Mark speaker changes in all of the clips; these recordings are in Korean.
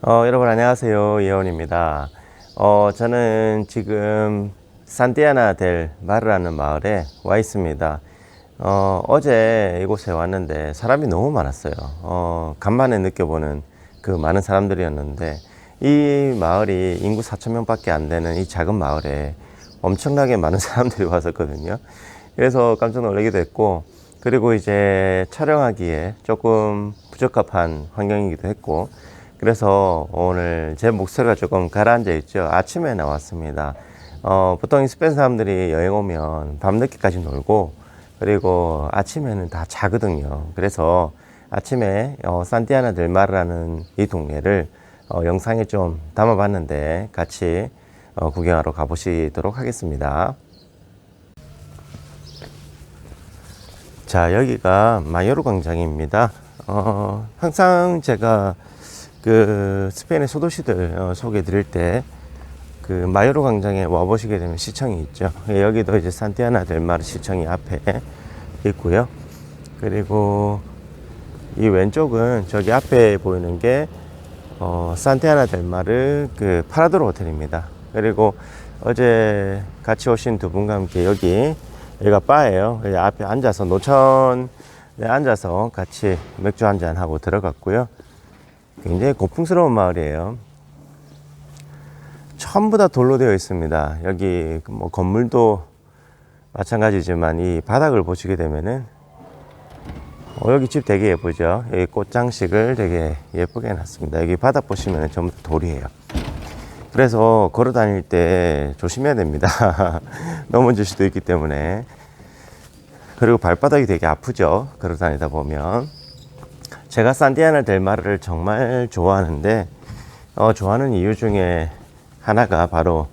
Speaker 1: 어, 여러분 안녕하세요. 예원입니다. 어, 저는 지금 산티아나 델 마르라는 마을에 와 있습니다. 어, 어제 이곳에 왔는데 사람이 너무 많았어요. 어, 간만에 느껴보는 그 많은 사람들이었는데 이 마을이 인구 4천 명밖에 안 되는 이 작은 마을에 엄청나게 많은 사람들이 왔었거든요. 그래서 깜짝 놀라기도 했고 그리고 이제 촬영하기에 조금 부적합한 환경이기도 했고 그래서 오늘 제 목소리가 조금 가라앉아 있죠. 아침에 나왔습니다. 어, 보통 스페인 사람들이 여행 오면 밤늦게까지 놀고 그리고 아침에는 다 자거든요. 그래서 아침에 어, 산티아나 델마르라는 이 동네를 어, 영상에 좀 담아봤는데 같이 어, 구경하러 가보시도록 하겠습니다. 자, 여기가 마요르 광장입니다. 어, 항상 제가 그 스페인의 소도시들 어, 소개해 드릴 때 그 마요르 광장에 와 보시게 되면 시청이 있죠. 예, 여기도 이제 산티아나 델마르 시청이 앞에 있고요. 그리고 이 왼쪽은 저기 앞에 보이는 게 어, 산티아나 델마르 그 파라도로 호텔입니다. 그리고 어제 같이 오신 두 분과 함께 여기 여기가 바예요. 여기 앞에 앉아서 노천에 앉아서 같이 맥주 한 잔 하고 들어갔고요. 굉장히 고풍스러운 마을이에요. 전부 다 돌로 되어 있습니다. 여기 뭐 건물도 마찬가지지만 이 바닥을 보시게 되면은 어, 여기 집 되게 예쁘죠. 여기 꽃장식을 되게 예쁘게 해놨습니다. 여기 바닥 보시면 전부 다 돌이에요. 그래서 걸어 다닐 때 조심해야 됩니다. 넘어질 수도 있기 때문에. 그리고 발바닥이 되게 아프죠. 걸어 다니다 보면. 제가 산디아나 델마르를 정말 좋아하는데, 어, 좋아하는 이유 중에 하나가 바로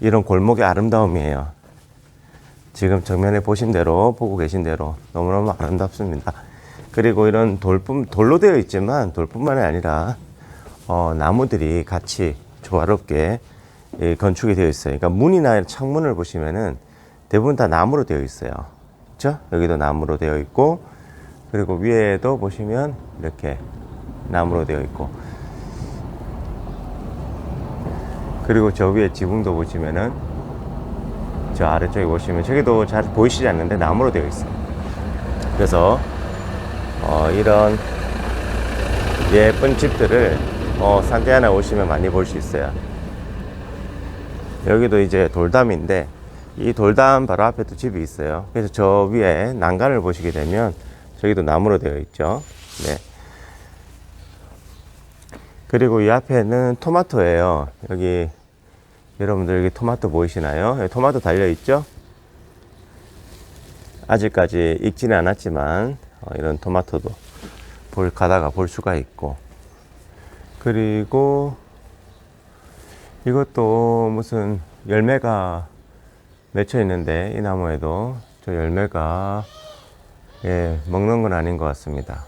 Speaker 1: 이런 골목의 아름다움이에요. 지금 정면에 보신 대로, 보고 계신 대로 너무너무 아름답습니다. 그리고 이런 돌뿐, 돌로 되어 있지만 돌뿐만이 아니라, 어, 나무들이 같이 조화롭게 예, 건축이 되어 있어요. 그러니까 문이나 창문을 보시면은 대부분 다 나무로 되어 있어요. 그렇죠? 여기도 나무로 되어 있고 그리고 위에도 보시면 이렇게 나무로 되어 있고 그리고 저 위에 지붕도 보시면은 저 아래쪽에 보시면 저기도 잘 보이시지 않는데 나무로 되어 있어요. 그래서 어, 이런 예쁜 집들을 어, 산티아나 오시면 많이 볼 수 있어요. 여기도 이제 돌담인데 이 돌담 바로 앞에도 집이 있어요. 그래서 저 위에 난간을 보시게 되면 저기도 나무로 되어 있죠. 네. 그리고 이 앞에는 토마토예요. 여기 여러분들 여기 토마토 보이시나요? 여기 토마토 달려 있죠? 아직까지 익지는 않았지만 어, 이런 토마토도 볼 가다가 볼 수가 있고 그리고 이것도 무슨 열매가 맺혀 있는데 이 나무에도 저 열매가 예, 먹는 건 아닌 것 같습니다.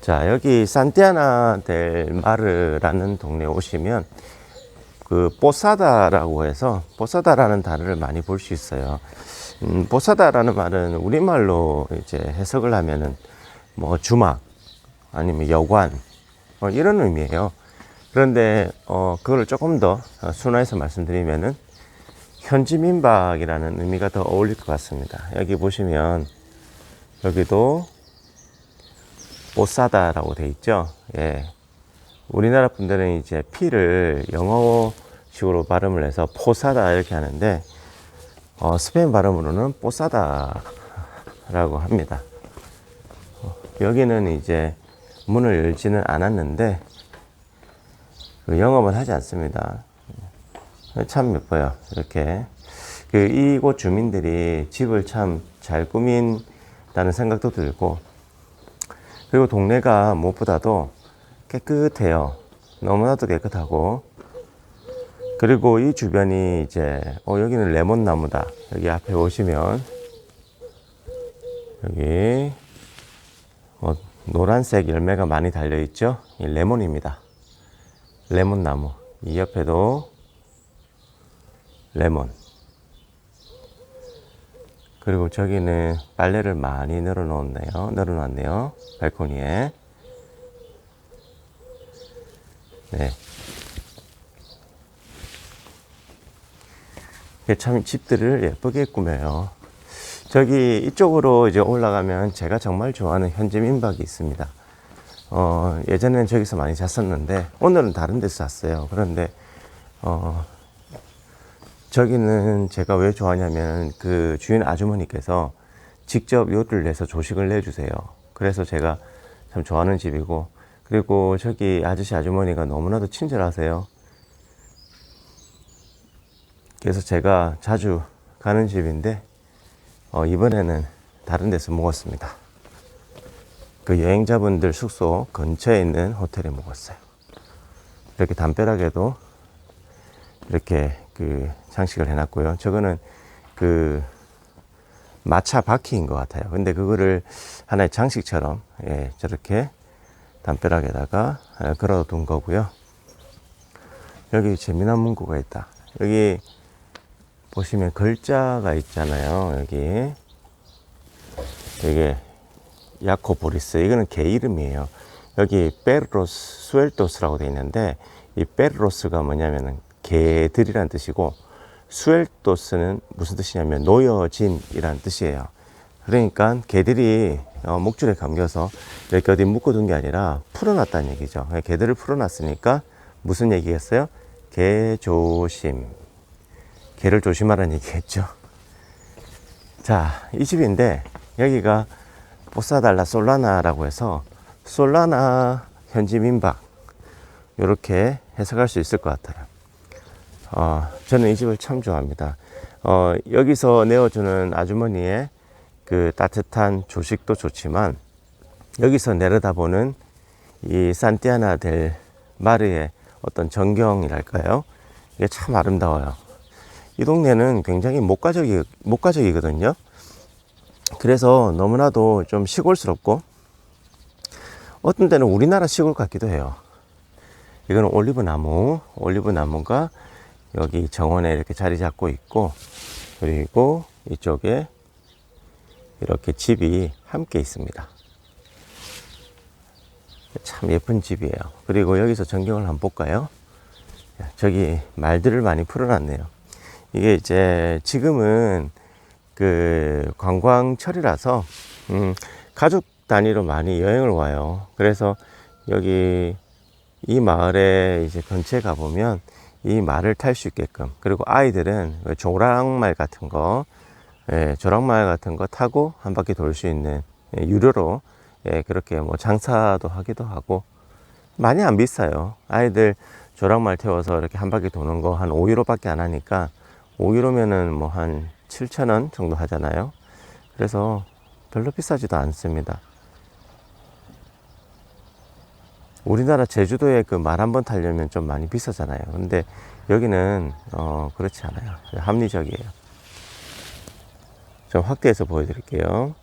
Speaker 1: 자, 여기 산티아나 델 마르라는 동네에 오시면 그 포사다라고 해서 포사다라는 단어를 많이 볼 수 있어요. 음, 포사다라는 말은 우리말로 이제 해석을 하면은 뭐 주막 아니면 여관 뭐 이런 의미예요. 그런데 어 그거를 조금 더 순화해서 말씀드리면은 현지 민박이라는 의미가 더 어울릴 것 같습니다. 여기 보시면 여기도 오사다라고 돼 있죠. 예. 우리나라 분들은 이제 피를 영어식으로 발음을 해서 포사다 이렇게 하는데 어, 스페인 발음으로는 뽀사다라고 합니다. 어, 여기는 이제 문을 열지는 않았는데 그 영업은 하지 않습니다. 참 예뻐요. 이렇게 그 이곳 주민들이 집을 참 잘 꾸민 다는 생각도 들고 그리고 동네가 무엇보다도 깨끗해요. 너무나도 깨끗하고 그리고 이 주변이 이제 어 여기는 레몬 나무다. 여기 앞에 보시면 여기 어, 노란색 열매가 많이 달려 있죠. 이 레몬입니다. 레몬 나무. 이 옆에도 레몬. 그리고 저기는 빨래를 많이 늘어놓았네요. 늘어놨네요. 발코니에. 네. 참 집들을 예쁘게 꾸며요. 저기 이쪽으로 이제 올라가면 제가 정말 좋아하는 현지 민박이 있습니다. 어, 예전엔 저기서 많이 잤었는데 오늘은 다른 데서 잤어요. 그런데 어, 저기는 제가 왜 좋아하냐면 그 주인 아주머니께서 직접 요리를 내서 조식을 내주세요. 그래서 제가 참 좋아하는 집이고 그리고 저기 아저씨 아주머니가 너무나도 친절하세요. 그래서 제가 자주 가는 집인데 어, 이번에는 다른 데서 묵었습니다. 그 여행자분들 숙소 근처에 있는 호텔에 묵었어요. 이렇게 담벼락에도 이렇게 그 장식을 해놨고요. 저거는 그 마차 바퀴인 것 같아요. 근데 그거를 하나의 장식처럼 예, 저렇게 담벼락에다가 예, 걸어둔 거고요. 여기 재미난 문구가 있다. 여기 보시면 글자가 있잖아요. 여기 이게 야코보리스 이거는 개 이름이에요. 여기 베르로스 수엘토스라고 되어 있는데 이 베르로스가 뭐냐면은 개들이란 뜻이고 수엘토스는 무슨 뜻이냐면 놓여진이란 뜻이에요. 그러니까 개들이 어, 목줄에 감겨서 이렇게 어디 묶어둔 게 아니라 풀어놨다는 얘기죠. 개들을 풀어놨으니까 무슨 얘기겠어요? 개 조심. 개를 조심하라는 얘기겠죠. 자, 이 집인데 여기가 포사달라 솔라나라고 해서 솔라나 현지 민박 이렇게 해석할 수 있을 것 같아요. 어, 저는 이 집을 참 좋아합니다. 어, 여기서 내어주는 아주머니의 그 따뜻한 조식도 좋지만 여기서 내려다보는 이 산티아나 델 마르의 어떤 전경이랄까요? 이게 참 아름다워요. 이 동네는 굉장히 목가적이, 목가적이거든요. 그래서 너무나도 좀 시골스럽고 어떤 때는 우리나라 시골 같기도 해요. 이거는 올리브 나무, 올리브 나무가 여기 정원에 이렇게 자리 잡고 있고 그리고 이쪽에 이렇게 집이 함께 있습니다. 참 예쁜 집이에요. 그리고 여기서 전경을 한번 볼까요? 저기 말들을 많이 풀어놨네요. 이게 이제 지금은 그 관광철이라서 음, 가족 단위로 많이 여행을 와요. 그래서 여기 이 마을에 이제 근처에 가보면 이 말을 탈 수 있게끔 그리고 아이들은 그 조랑말 같은 거 예, 조랑말 같은 거 타고 한 바퀴 돌 수 있는 예, 유료로 예, 그렇게 뭐 장사도 하기도 하고 많이 안 비싸요. 아이들 조랑말 태워서 이렇게 한 바퀴 도는 거 한 5유로 밖에 안 하니까 5유로면은 뭐 한 7,000원 정도 하잖아요. 그래서 별로 비싸지도 않습니다. 우리나라 제주도에 그 말 한 번 타려면 좀 많이 비싸잖아요. 근데 여기는 어 그렇지 않아요. 합리적이에요. 좀 확대해서 보여드릴게요.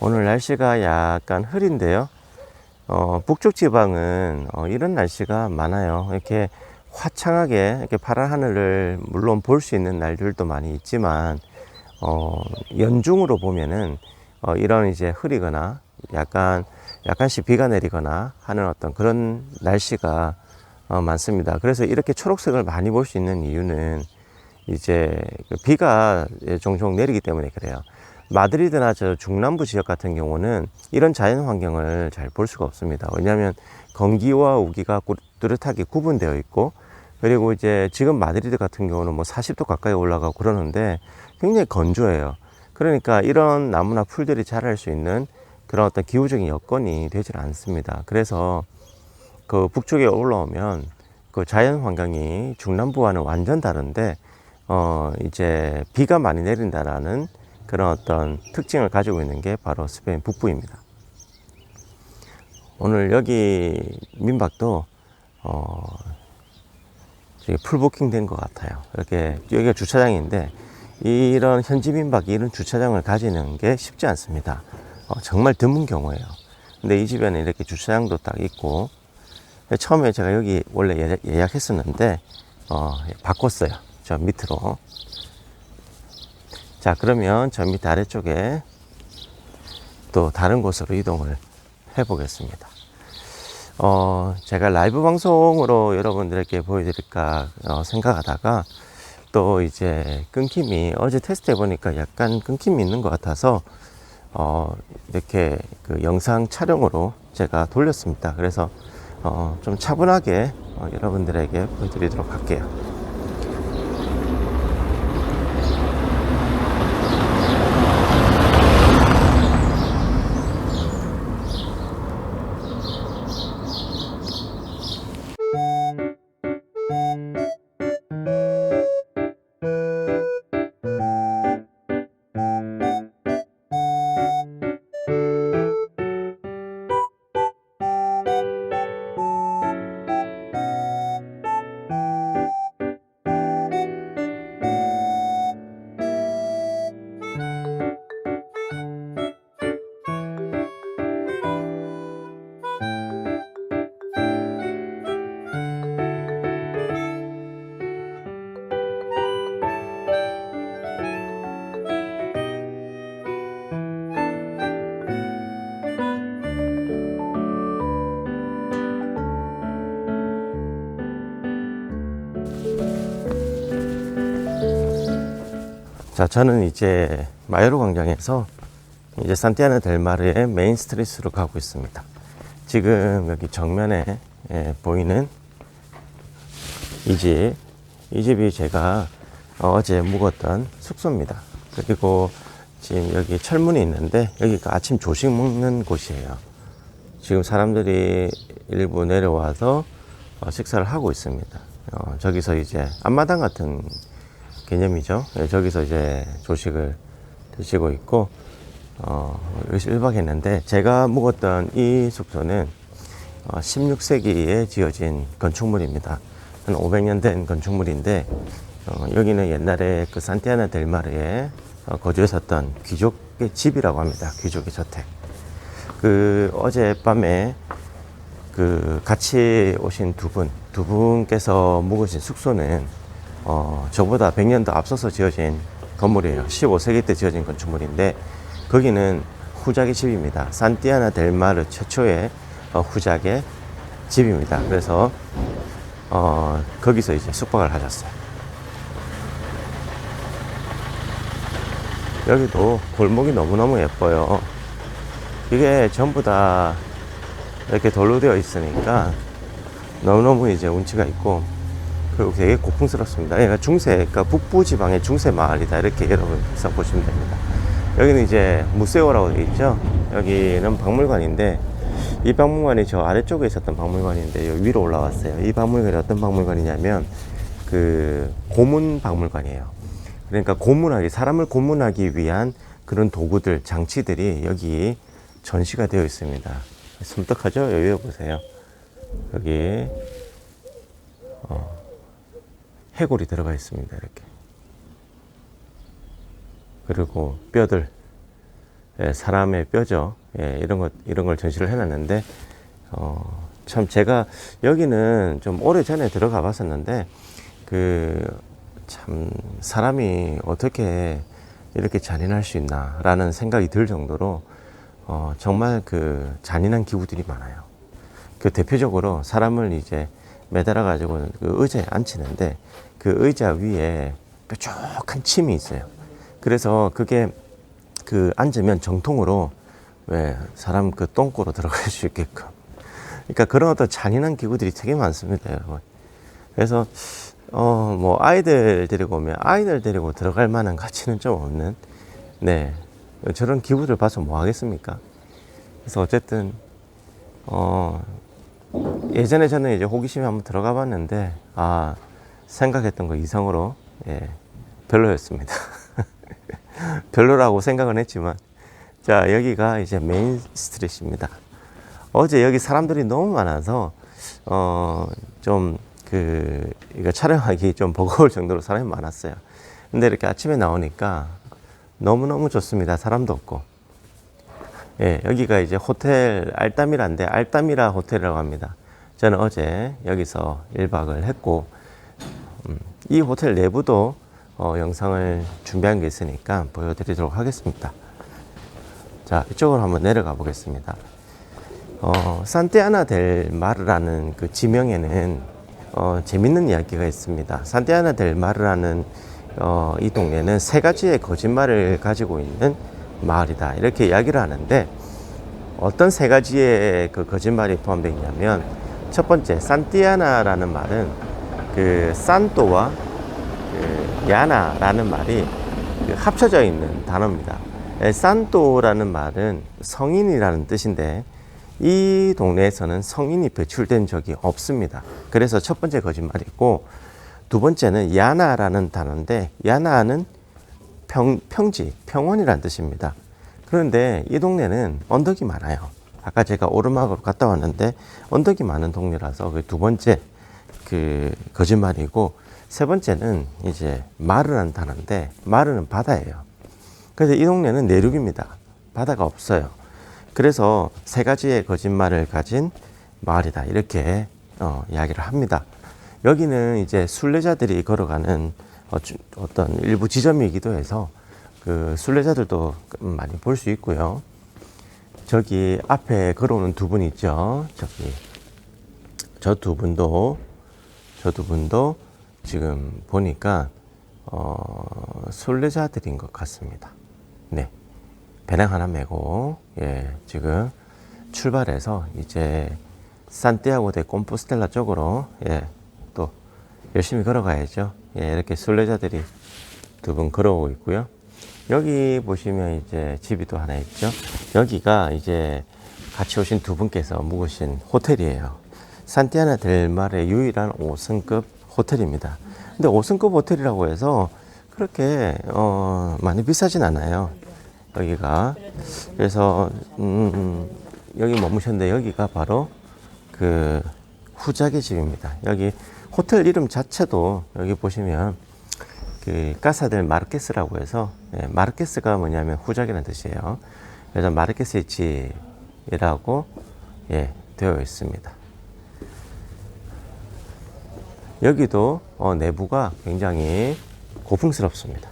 Speaker 1: 오늘 날씨가 약간 흐린데요. 어, 북쪽 지방은 어, 이런 날씨가 많아요. 이렇게 화창하게 이렇게 파란 하늘을 물론 볼 수 있는 날들도 많이 있지만 어, 연중으로 보면은 어, 이런 이제 흐리거나 약간 약간씩 비가 내리거나 하는 어떤 그런 날씨가 어, 많습니다. 그래서 이렇게 초록색을 많이 볼 수 있는 이유는 이제 그 비가 종종 내리기 때문에 그래요. 마드리드나 저 중남부 지역 같은 경우는 이런 자연 환경을 잘 볼 수가 없습니다. 왜냐하면 건기와 우기가 꾸- 뚜렷하게 구분되어 있고 그리고 이제 지금 마드리드 같은 경우는 뭐 40도 가까이 올라가고 그러는데 굉장히 건조해요. 그러니까 이런 나무나 풀들이 자랄 수 있는 그런 어떤 기후적인 여건이 되질 않습니다. 그래서 그 북쪽에 올라오면 그 자연 환경이 중남부와는 완전 다른데 어 이제 비가 많이 내린다라는 그런 어떤 특징을 가지고 있는 게 바로 스페인 북부입니다. 오늘 여기 민박도 어 저기 풀 부킹 된 것 같아요. 이렇게 여기가 주차장인데 이런 현지 민박이 이런 주차장을 가지는 게 쉽지 않습니다. 어, 정말 드문 경우예요. 근데 이 집에는 이렇게 주차장도 딱 있고 처음에 제가 여기 원래 예약, 예약 했었는데 어, 바꿨어요. 저 밑으로. 자 그러면 저 밑 아래쪽에 또 다른 곳으로 이동을 해보겠습니다. 어, 제가 라이브 방송으로 여러분들에게 보여드릴까 어, 생각하다가 또 이제 끊김이 어제 테스트 해보니까 약간 끊김이 있는 것 같아서 어, 이렇게 그 영상 촬영으로 제가 돌렸습니다. 그래서 어, 좀 차분하게 어, 여러분들에게 보여드리도록 할게요. 자, 저는 이제 마요르 광장에서 이제 산티아나 델마르의 메인 스트리트로 가고 있습니다. 지금 여기 정면에 예, 보이는 이 집, 이 집이 제가 어제 묵었던 숙소입니다. 그리고 지금 여기 철문이 있는데 여기가 아침 조식 먹는 곳이에요. 지금 사람들이 일부 내려와서 어, 식사를 하고 있습니다. 어, 저기서 이제 앞마당 같은 개념이죠. 예, 저기서 이제 조식을 드시고 있고, 어, 여기서 1박 했는데, 제가 묵었던 이 숙소는 어, 16세기에 지어진 건축물입니다. 한 500년 된 건축물인데, 어, 여기는 옛날에 그 산티아나 델마르에 어, 거주했었던 귀족의 집이라고 합니다. 귀족의 저택. 그 어젯밤에 그 같이 오신 두 분, 두 분께서 묵으신 숙소는 어, 저보다 100년 더 앞서서 지어진 건물이에요. 15세기 때 지어진 건축물인데 거기는 후작의 집입니다. 산티아나 델마르 최초의 어, 후작의 집입니다. 그래서 어, 거기서 이제 숙박을 하셨어요. 여기도 골목이 너무너무 예뻐요. 이게 전부 다 이렇게 돌로 되어 있으니까 너무너무 이제 운치가 있고 그리고 되게 고풍스럽습니다. 얘가 중세, 그러니까 북부 지방의 중세 마을이다. 이렇게 여러분께서 보시면 됩니다. 여기는 이제 무세오라고 되어 있죠. 여기는 박물관인데 이 박물관이 저 아래쪽에 있었던 박물관인데 여기 위로 올라왔어요. 이 박물관이 어떤 박물관이냐면 그 고문 박물관이에요. 그러니까 고문하기, 사람을 고문하기 위한 그런 도구들, 장치들이 여기 전시가 되어 있습니다. 섬뜩하죠? 여기 보세요. 여기 어, 해골이 들어가 있습니다. 이렇게. 그리고 뼈들, 예, 사람의 뼈죠. 예, 이런 것, 이런 걸 전시를 해놨는데, 어, 참 제가 여기는 좀 오래 전에 들어가 봤었는데, 그, 참, 사람이 어떻게 이렇게 잔인할 수 있나라는 생각이 들 정도로, 어, 정말 그 잔인한 기구들이 많아요. 그 대표적으로 사람을 이제 매달아 가지고 그 의자에 앉히는데 그 의자 위에 뾰족한 침이 있어요. 그래서 그게 그 앉으면 정통으로 왜 사람 그 똥꼬로 들어갈 수 있게끔. 그러니까 그런 어떤 잔인한 기구들이 되게 많습니다, 여러분. 그래서 어 뭐 아이들 데리고 오면 아이들 데리고 들어갈 만한 가치는 좀 없는 네 저런 기구들 봐서 뭐 하겠습니까? 그래서 어쨌든 어 예전에 저는 이제 호기심에 한번 들어가 봤는데, 아, 생각했던 거 이상으로, 예, 별로였습니다. 별로라고 생각은 했지만, 자, 여기가 이제 메인 스트릿입니다. 어제 여기 사람들이 너무 많아서, 어, 좀, 그, 이거 촬영하기 좀 버거울 정도로 사람이 많았어요. 근데 이렇게 아침에 나오니까 너무너무 좋습니다. 사람도 없고. 예, 여기가 이제 호텔 알타미라인데 알타미라 호텔이라고 합니다. 저는 어제 여기서 1박을 했고 음, 이 호텔 내부도 어, 영상을 준비한 게 있으니까 보여드리도록 하겠습니다. 자, 이쪽으로 한번 내려가 보겠습니다. 어, 산티아나 델 마르라는 그 지명에는 어, 재밌는 이야기가 있습니다. 산티아나 델 마르라는 어, 이 동네는 세 가지의 거짓말을 가지고 있는 마을이다. 이렇게 이야기를 하는데 어떤 세 가지의 그 거짓말이 포함되어 있냐면 첫 번째 산티아나라는 말은 그 산토와 그 야나라는 말이 그 합쳐져 있는 단어입니다. 에, 산토라는 말은 성인이라는 뜻인데 이 동네에서는 성인이 배출된 적이 없습니다. 그래서 첫 번째 거짓말이고 두 번째는 야나라는 단어인데 야나는 평, 평지, 평원이라는 뜻입니다. 그런데 이 동네는 언덕이 많아요. 아까 제가 오르막으로 갔다 왔는데 언덕이 많은 동네라서 그 두 번째 그 거짓말이고 세 번째는 이제 마르라는 단어인데 마르는 바다예요. 그래서 이 동네는 내륙입니다. 바다가 없어요. 그래서 세 가지의 거짓말을 가진 마을이다. 이렇게 어, 이야기를 합니다. 여기는 이제 순례자들이 걸어가는 어, 주- 어떤 일부 지점이기도 해서 그 순례자들도 많이 볼 수 있고요. 저기 앞에 걸어오는 두 분 있죠. 저기 저 두 분도 저 두 분도 지금 보니까 어, 순례자들인 것 같습니다. 네. 배낭 하나 메고 예, 지금 출발해서 이제 산티아고 대 콤포스텔라 쪽으로 예, 또 열심히 걸어가야죠. 예, 이렇게 순례자들이 두 분 걸어오고 있고요. 여기 보시면 이제 집이 또 하나 있죠. 여기가 이제 같이 오신 두 분께서 묵으신 호텔이에요. 산티아나 델마르의 유일한 5성급 호텔입니다. 근데 5성급 호텔이라고 해서 그렇게 어, 많이 비싸진 않아요. 여기가 그래서 음, 음, 여기 머무셨는데 여기가 바로 그 후작의 집입니다. 여기 호텔 이름 자체도 여기 보시면 그 까사델 마르케스라고 해서 예, 마르케스가 뭐냐면 후작이라는 뜻이에요. 그래서 마르케스의 집이라고 예, 되어 있습니다. 여기도 어, 내부가 굉장히 고풍스럽습니다.